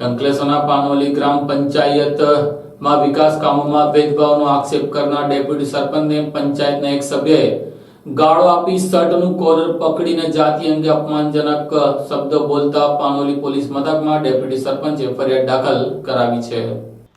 અંકલેશ્વરના પાનોલી ગ્રામ પંચાયતમાં વિકાસ કામોમાં ભેદભાવનો આક્ષેપ કરનાર ડેપ્યુટી સરપંચને પંચાયતના એક સભ્યએ ગાળો આપી શર્ટનું કોલર પકડીને જાતિ અંગે અપમાનજનક શબ્દો બોલતા પાનોલી પોલીસ મથકમાં ડેપ્યુટી સરપંચે ફરિયાદ દાખલ કરાવી છે.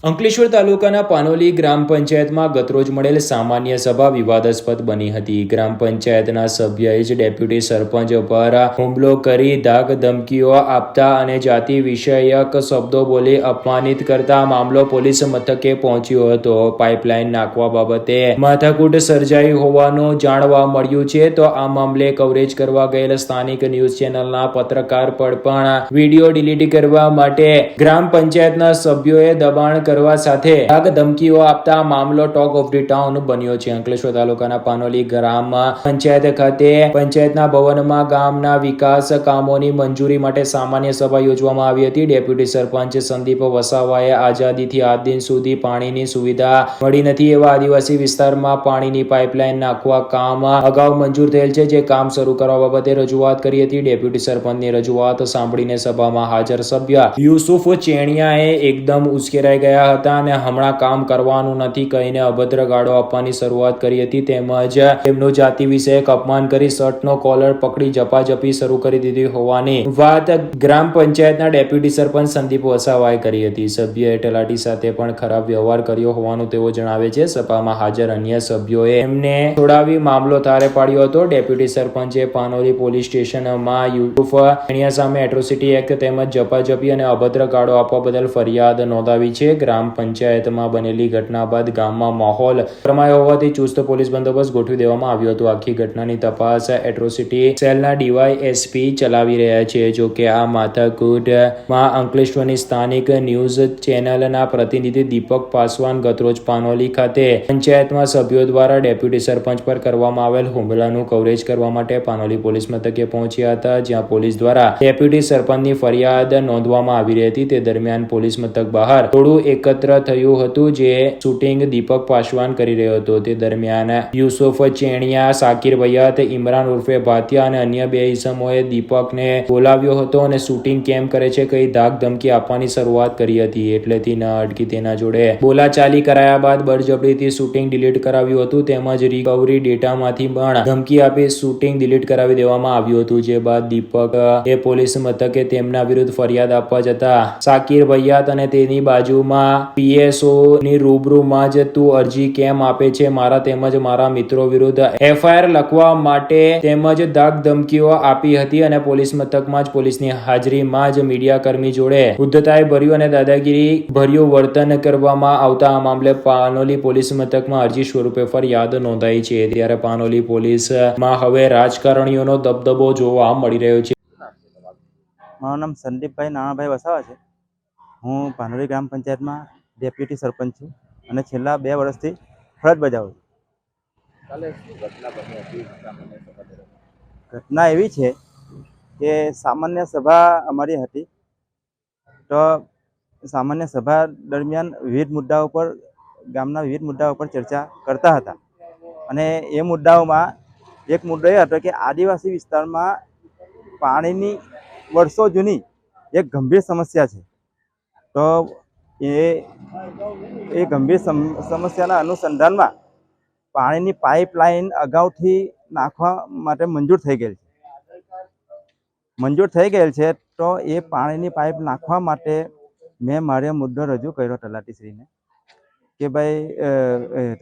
અંકલેશ્વર તાલુકાના પાનોલી ગ્રામ પંચાયતમાં ગતરોજ મળેલ સામાન્ય સભા વિવાદાસ્પદ બની હતી. ગ્રામ પંચાયતના સભ્યએ જ ડેપ્યુટી સરપંચ પર હુમલો કરી ધાક ધમકીઓ આપતા અને જાતિ વિષયક શબ્દો બોલી અપમાનિત કરતા મામલો પોલીસ મથકે પહોંચ્યો હતો. પાઇપલાઇન નાખવા બાબતે માથાકૂટ સર્જાઈ હોવાનું જાણવા મળ્યું છે. તો આ મામલે કવરેજ કરવા ગયેલ સ્થાનિક ન્યૂઝ ચેનલના પત્રકાર પર પણ વીડિયો ડિલીટ કરવા માટે ગ્રામ પંચાયતના સભ્યોએ દબાણ કરવા સાથે આગ ધમકીઓ આપતા મામલો ટોક ઓફ ધી ટાઉન બન્યો છે. અંકલેશ્વર તાલુકાના પાનોલી ગ્રામ પંચાયત ખાતે પંચાયતના ભવનમાં ગામના વિકાસ કામોની મંજૂરી માટે સામાન્ય સભા યોજવામાં આવી હતી. ડેપ્યુટી સરપંચ સંદીપ વસાવાએ આઝાદીથી આજ દિન સુધી પાણીની સુવિધા મળી નથી એવા આદિવાસી વિસ્તારમાં પાણીની પાઇપલાઇન નાખવા કામ અગાઉ મંજૂર થયેલ છે. જે કામ શરૂ કરવા બાબતે રજૂઆત કરી હતી. ડેપ્યુટી સરપંચની રજૂઆત સાંભળીને સભામાં હાજર સભ્ય યુસુફ ચેણિયાએ એકદમ ઉશ્કેરાઈ ગયા હતા અને હમણાં કામ કરવાનું નથી કહીને અભદ્ર ગાળો આપવાની શરૂઆત કરી હતી. તેમજ તેમનું જાતિ વિષયક અપમાન કરી શર્ટનો કોલર પકડી જપાજપી શરૂ કરી દીધી હોવાની વાત ગ્રામ પંચાયતના ડેપ્યુટી સરપંચ સંદીપ વસાવાએ કરી હતી. સભ્યએ તલાટી સાથે પણ ખરાબ વ્યવહાર કર્યો હોવાનું તેઓ જણાવે છે. સભામાં હાજર અન્ય સભ્યોએ એમને છોડાવી મામલો તારે પાડ્યો હતો. ડેપ્યુટી સરપંચે પાનોલી પોલીસ સ્ટેશનમાં યુસુફ ચેણિયા સામે એટ્રોસિટી એક્ટ તેમજ જપાજપી અને અભદ્ર ગાળો આપવા બદલ ફરિયાદ નોંધાવી છે. ગ્રામ પંચાયતમાં બનેલી ઘટના બાદ ગામમાં માહોલ રમાયો હોવાથી ચુસ્ત પોલીસ બંદોબસ્ત ગોઠવી દેવામાં આવ્યો હતો. આખી ઘટનાની તપાસ એટ્રોસિટી સેલના ડીવાય એસપી ચલાવી રહ્યા છે. જો કે આ માથાકૂટમાં અંકલેશ્વરની સ્થાનિક ન્યૂઝ ચેનલના પ્રતિનિધિ દીપક પાસવાન ગતરોજ પાનોલી ખાતે પંચાયતમાં સભ્યો દ્વારા ડેપ્યુટી સરપંચ પર કરવામાં આવેલ હુમલાનું કવરેજ કરવા માટે પાનોલી પોલીસ મથકે પહોંચ્યા હતા, જ્યાં પોલીસ દ્વારા ડેપ્યુટી સરપંચની ફરિયાદ નોંધવામાં આવી રહી હતી. તે દરમિયાન પોલીસ મથક બહાર થોડું એકત્ર થયું હતું જે શૂટિંગ દીપક પાસવાન કરી રહ્યો હતો. તે દરમિયાન યુસુફ ચેણિયા, સાકિર ભૈયાત ઇમરાન ઉર્ફે ભાતિયા અને અન્ય બે ઇસમોએ દીપકને બોલાવ્યો હતો અને શૂટિંગ કેમ કરે છે કઈ ધાક ધમકી આપવાની શરૂઆત કરી હતી. એટલેથી ન અટકી તેના જોડે બોલાચાલી કરાયા બાદ બળજબરીથી શૂટિંગ ડિલીટ કરાવ્યું હતું. તેમજ રિકવરી ડેટામાંથી પણ ધમકી આપી શૂટિંગ ડિલીટ કરાવી દેવામાં આવ્યું હતું. જે બાદ દીપક એ પોલીસ મથકે તેમના વિરુદ્ધ ફરિયાદ આપવા જતા સાકિર ભૈયાત અને તેની બાજુમાં પીએસઓ ની રૂબરૂમાં જ તું અરજી કેમ આપે છે? મારા તેમજ મારા મિત્રો વિરુદ્ધ એફઆઈઆર લખવા માટે તેમજ ધાક ધમકીઓ આપી હતી અને પોલીસ મથકમાં જ પોલીસની હાજરીમાં જ મીડિયા કર્મી જોડે ઉદ્ધતાએ ભર્યું અને દાદાગીરી ભર્યું વર્તન કરવામાં આવતા આ મામલે પાનોલી પોલીસ મથકમાં અરજી સ્વરૂપે ફરિયાદ નોંધાઈ છે. ત્યારે પાનોલી પોલીસમાં હવે રાજકારણીઓનો દબદબો જોવા મળી રહ્યો છે. મારું નામ સંદીપભાઈ નાણાભાઈ વસાવા છે. હું ભાનોરી ગ્રામ પંચાયતમાં ડેપ્યુટી સરપંચ છું અને છેલ્લા બે વર્ષથી ફરજ બજાવું છું. ઘટના એવી છે કે સામાન્ય સભા અમારી હતી તો સામાન્ય સભા દરમિયાન વિવિધ મુદ્દાઓ પર ગામના વિવિધ મુદ્દાઓ પર ચર્ચા કરતા હતા. અને એ મુદ્દાઓમાં એક મુદ્દો એ હતો કે આદિવાસી વિસ્તારમાં પાણીની વર્ષો જૂની એક ગંભીર સમસ્યા છે. તો એ એ ગંભીર સમ- સમસ્યાના અનુસંધાનમાં પાણીની પાઇપલાઇન અગાઉથી નાખવા માટે મંજૂર થઈ ગયેલ છે. મંજૂર થઈ ગયેલ છે તો એ પાણીની પાઇપ નાખવા માટે મેં મારો મુદ્દો રજૂ કર્યો તલાટીશ્રીને કે ભાઈ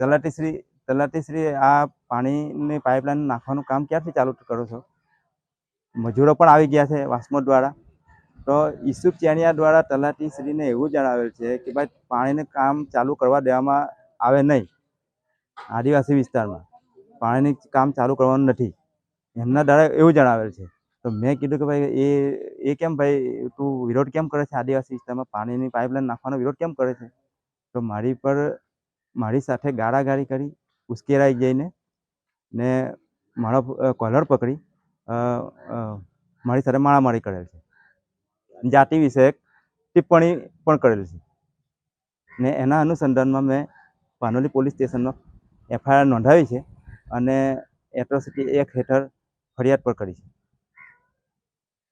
તલાટીશ્રી તલાટીશ્રી આ પાણીની પાઇપલાઇન નાખવાનું કામ ક્યારથી ચાલુ કરો છો? મજૂરો પણ આવી ગયા છે વાસ્મો દ્વારા. તો ઈસુફ ચાણિયા દ્વારા તલાટીશ્રીને એવું જણાવેલ છે કે ભાઈ, પાણીનું કામ ચાલુ કરવા દેવામાં આવે નહીં, આદિવાસી વિસ્તારમાં. પાણીનું કામ ચાલુ કરવાનું નથી. એમના દ્વારા એવું જણાવેલ છે. તો મેં કીધું કે ભાઈ, એ એ કેમ ભાઈ, તું વિરોધ કેમ કરે છે આદિવાસી વિસ્તારમાં? પાણીની પાઇપલાઇન નાખવાનો વિરોધ કેમ કરે છે? તો મારી પર, મારી સાથે ગાળાગાળી કરી, ઉશ્કેરાઈ જઈને ને મારો કોલર પકડી મારી સાથે મારામારી કરેલ છે. જાતિ વિષયક ટિપ્પણી પણ કરેલ છે. ને એના અનુસંધાનમાં મેં પાનોલી પોલીસ સ્ટેશનમાં એફઆઈઆર નોંધાવી છે અને એટ્રોસિટી એક્ટ હેઠળ ફરિયાદ પણ કરી છે.